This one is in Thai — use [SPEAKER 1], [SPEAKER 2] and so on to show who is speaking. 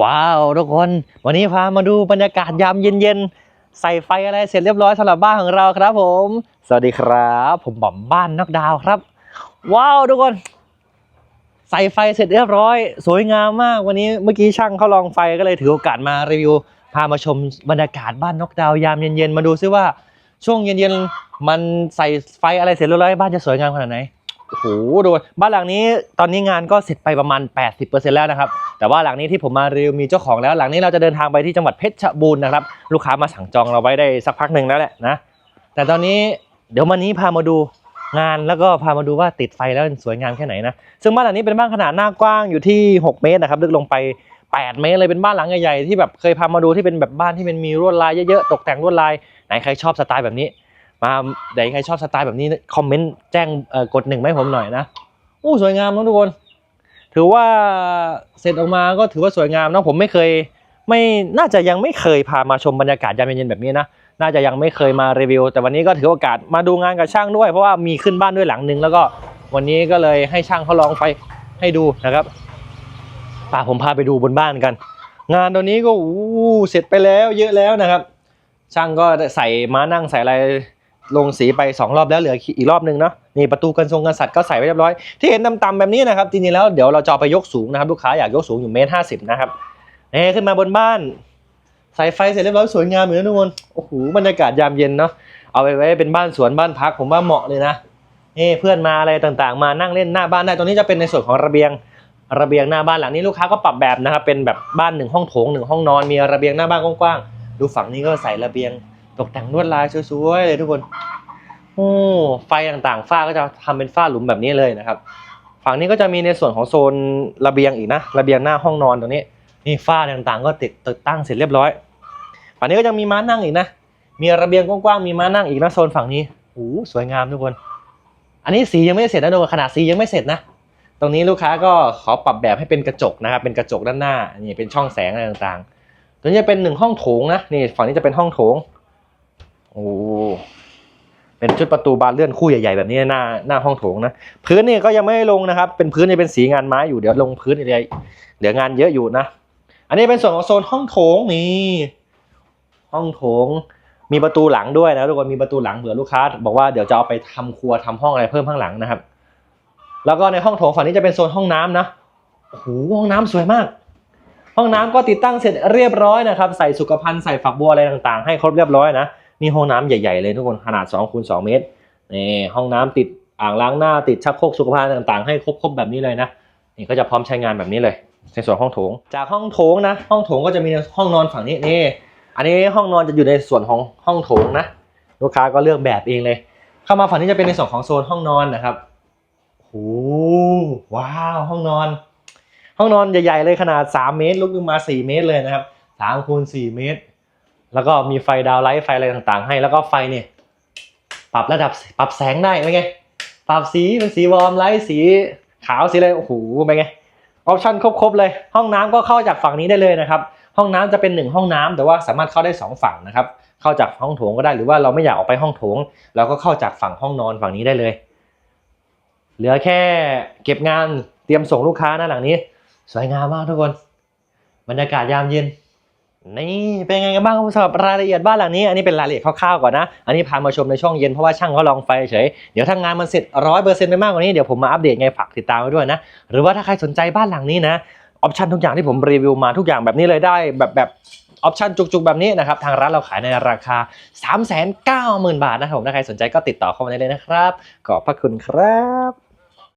[SPEAKER 1] ว้าวทุกคนวันนี้พามาดูบรรยากาศยามเย็นๆ ใส่ไฟอะไรเสร็จเรียบร้อยสำหรับบ้านของเราครับผม สวัสดีครับ ผมบอมบ้านนอกดาวครับ ว้าวทุกคน ใส่ไฟเสร็จเรียบร้อย สวยงามมากวันนี้เมื่อกี้ช่างเขาลองไฟก็เลยถือโอกาสมารีวิว พามาชมบรรยากาศบ้านนกดาวยามเย็นๆ มาดูซิว่าช่วงเย็นๆ มันใส่ไฟอะไรเสร็จเรียบร้อยบ้านจะสวยงามขนาดไหน โอ้โหดูบ้านหลังนี้ตอนนี้งานก็เสร็จไปประมาณ 80%แล้วนะครับ แต่ว่าหลังนี้ที่ผมมารีวิวมีเจ้าของแล้วหลังนี้เราจะเดินทางไปที่จังหวัดเพชรบูรณ์นะครับ ลูกค้ามาสั่งจองเราไว้ได้สักพักหนึ่งแล้วแหละนะ แต่ตอนนี้เดี๋ยววันนี้พามาดูงานแล้วก็พามาดูว่าติดไฟแล้วสวยงามแค่ไหนนะ ซึ่งบ้านหลังนี้เป็นบ้านขนาดหน้ากว้างอยู่ที่ 6 เมตรนะครับลึกลงไป 8 เมตรเลยเป็นบ้านหลังใหญ่ๆที่แบบเคยพามาดูที่เป็นแบบบ้านที่มันมีลวดลายเยอะๆตกแต่งลวดลายไหนใครชอบสไตล์แบบนี้ มาไหนใครชอบสไตล์แบบนี้คอมเมนต์แจ้งกดหนึ่งมาให้ผมหน่อยนะอู้สวยงามนะทุกคน ถือว่าเสร็จออกมาก็ถือว่าสวยงามนะผมไม่เคยไม่น่าจะยังไม่เคยพามาชมบรรยากาศยามเย็นแบบนี้นะน่าจะยังไม่เคยมารีวิว แต่วันนี้ก็ถือโอกาสมาดูงานกับช่างด้วย เพราะว่ามีขึ้นบ้านด้วยหลังนึง แล้วก็วันนี้ก็เลยให้ช่างเขาลองไฟให้ดูนะครับป่าผมพาไปดูบนบ้านกัน งานตัวนี้ก็อู้เสร็จไปแล้วเยอะแล้วนะครับ ช่างก็ใส่ม้านั่งใส่อะไร ลงสีไปสองรอบแล้วเหลืออีกรอบนึงเนาะนี่ประตูกันทรงกันสัตว์ก็ใส่ไว้เรียบร้อย ที่เห็นต่ำๆแบบนี้นะครับจริงๆแล้วเดี๋ยวเราจะเอาไปยกสูงนะครับลูกค้าอยากยกสูงอยู่เมตรห้าสิบนะครับเอ้ขึ้นมาบนบ้านใส่ไฟเสร็จเรียบร้อยสวยงามเหมือนกันทุกคนโอ้โหบรรยากาศยามเย็นเนาะเอาไปไว้เป็นบ้านสวนบ้านพักผมว่าเหมาะเลยนะนี่เพื่อนมาอะไรต่างๆ มานั่งเล่นหน้าบ้านได้ตรงนี้จะเป็นในส่วนของระเบียงระเบียงหน้าบ้านหลังนี้ลูกค้าก็ปรับแบบนะครับเป็นแบบบ้านหนึ่งห้องโถงหนึ่งห้องนอนมีระเบียงหน้าบ้านกว้างๆดูฝั่งนี้ก็ใส่ระเบียง ตกแต่งลวดลายสวยๆเลยทุกคนโอ้ไฟต่างๆ ฝ้าก็จะทำเป็นฝ้าหลุมแบบนี้เลยนะครับ ฝั่งนี้ก็จะมีในส่วนของโซนระเบียงอีกนะ ระเบียงหน้าห้องนอนตรงนี้ นี่ฝ้าต่างๆ ก็ติดติดตั้งเสร็จเรียบร้อย ฝั่งนี้ก็ยังมีม้านั่งอีกนะ มีระเบียงกว้างๆ มีม้านั่งอีกนะโซนฝั่งนี้โอ้สวยงามทุกคน อันนี้สียังไม่เสร็จนะทุกคนขนาดสียังไม่เสร็จนะ ตรงนี้ลูกค้าก็ขอปรับแบบให้เป็นกระจกนะครับ เป็นกระจกด้านหน้า นี่เป็นช่องแสงอะไรต่างๆ ตัวนี้จะเป็นหนึ่งห้องโถงนะ นี่ฝั่งนี้จะเป็นห้องโถง โอ้เป็นชุดประตูบานเลื่อนคู่ใหญ่ๆแบบนี้หน้าหน้าห้องโถงนะพื้นนี่ก็ยังไม่ได้ลงนะครับ เป็นพื้นนี่เป็นสีงานไม้อยู่เดี๋ยวลงพื้นอะไรเหลืองานเยอะอยู่นะ อันนี้เป็นส่วนของโซนห้องโถงนี่ห้องโถงมีประตูหลังด้วยนะทุกคนมีประตูหลังเผื่อลูกค้า บอกว่าเดี๋ยวจะเอาไปทำครัวทำห้องอะไรเพิ่มข้างหลังนะครับ แล้วก็ในห้องโถงฝั่งนี้จะเป็นโซนห้องน้ำนะโอ้โหห้องน้ำสวยมาก ห้องน้ำก็ติดตั้งเสร็จเรียบร้อยนะครับ ใส่สุขภัณฑ์ใส่ฝักบัวอะไรต่างๆ ให้ครบเรียบร้อยนะ นี่ห้องน้ำใหญ่ๆเลยทุกคนขนาด2คูณ2เมตรนี่ห้องน้ำติดอ่างล้างหน้าติดชักโครกสุขภัณฑ์ต่างๆ ให้ครบๆแบบนี้เลยนะนี่ก็จะพร้อมใช้งานแบบนี้เลยในส่วนห้องโถง จากห้องโถงนะ ห้องโถงก็จะมีห้องนอนฝั่งนี้นี่อันนี้ห้องนอนจะอยู่ในส่วนของห้องโถงนะ ลูกค้าก็เลือกแบบเองเลย เข้ามาฝั่งนี้จะเป็นในส่วนของโซนห้องนอนนะครับโอ้โหว้าวห้องนอน ห้องนอนใหญ่ๆเลยขนาด 3 เมตรลุกขึ้นมา 4 เมตรเลยนะครับ3คูณ4เมตร แล้วก็มีไฟดาวไลท์ไฟอะไรต่างๆ ให้ แล้วก็ไฟเนี่ยปรับระดับปรับแสงได้เป็นไง ปรับสีเป็นสีวอร์มไลท์สีขาวสีอะไรโอ้โหเป็นไงออปชั่นครบๆเลย ห้องน้ำก็เข้าจากฝั่งนี้ได้เลยนะครับ ห้องน้ำจะเป็นหนึ่งห้องน้ำแต่ว่าสามารถเข้าได้สองฝั่งนะครับ เข้าจากห้องโถงก็ได้หรือว่าเราไม่อยากออกไปห้องโถง เราก็เข้าจากฝั่งห้องนอนฝั่งนี้ได้เลย เหลือแค่เก็บงานเตรียมส่งลูกค้านะหลังนี้ สวยงามมากทุกคน บรรยากาศยามเย็น นี่เป็นไงกันบ้างครับสำหรับรายละเอียดบ้านหลังนี้ อันนี้เป็นรายละเอียดคร่าวๆก่อนนะ อันนี้พามาชมในช่วงเย็นเพราะว่าช่างเขาลองไฟเฉย เดี๋ยวถ้างานมันเสร็จร้อยเปอร์เซ็นต์ไปมากกว่านี้เดี๋ยวผมมาอัปเดตไงฝากติดตามไว้ด้วยนะ หรือว่าถ้าใครสนใจบ้านหลังนี้นะ ออปชันทุกอย่างที่ผมรีวิวมาทุกอย่างแบบนี้เลยได้แบบแบบออปชันจุกๆ แบบนี้นะครับ ทางร้านเราขายในราคา 3 9 0 0 0 0 0บาทนะครับผมถ้าใครสนใจก็ติดต่อเข้ามาได้เลยนะครับ ขอบพระคุณครับ